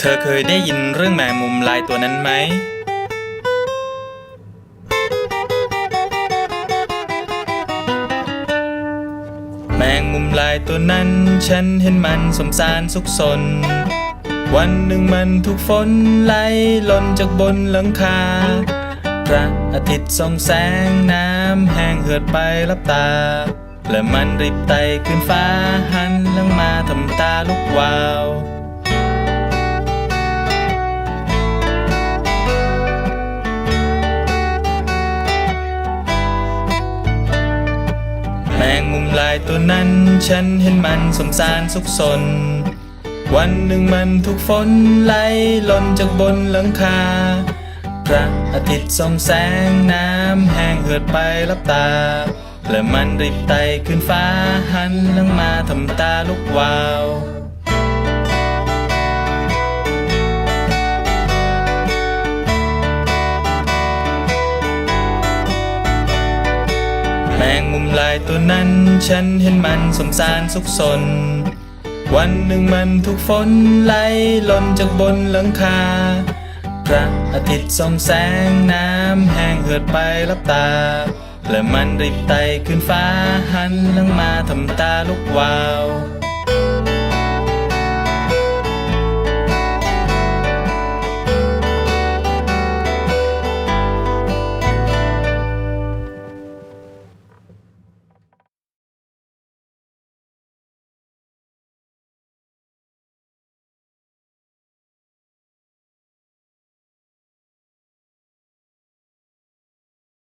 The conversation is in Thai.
เธอเคยได้ยินเรื่องแมงมุมลายตัวนั้นไหม แมงมุมลายตัวนั้น ฉันเห็นมันสมสารสุขสน วันหนึ่งมันถูกฝนไหลหล่นจากบนหลังคา พระอาทิตย์ส่องแสงน้ำแห้งเหือดไปรับตา และมันรีบไต่ขึ้นฟ้าหันหลังมาทำตาลุกวาว แมงมุมลายตัวนั้น ฉันเห็นมันสมสารสุขสน วันหนึ่งมันถูกฝนไหลหล่นจากบนหลังคา พระอาทิตย์ส่องแสงน้ำแห้งเหือดไปรับตา และมันรีบไต่ขึ้นฟ้าหันหลังมาทำตาลุกวาว แมงมุมลายตัวนั้น ฉันเห็นมันสมสารสุขสน วันหนึ่งมันถูกฝนไหลหล่นจากบนหลังคา พระอาทิตย์ส่องแสงน้ำแห้งเหือดไปรับตา และมันรีบไต่ขึ้นฟ้าหันหลังมาทำตาลุกวาว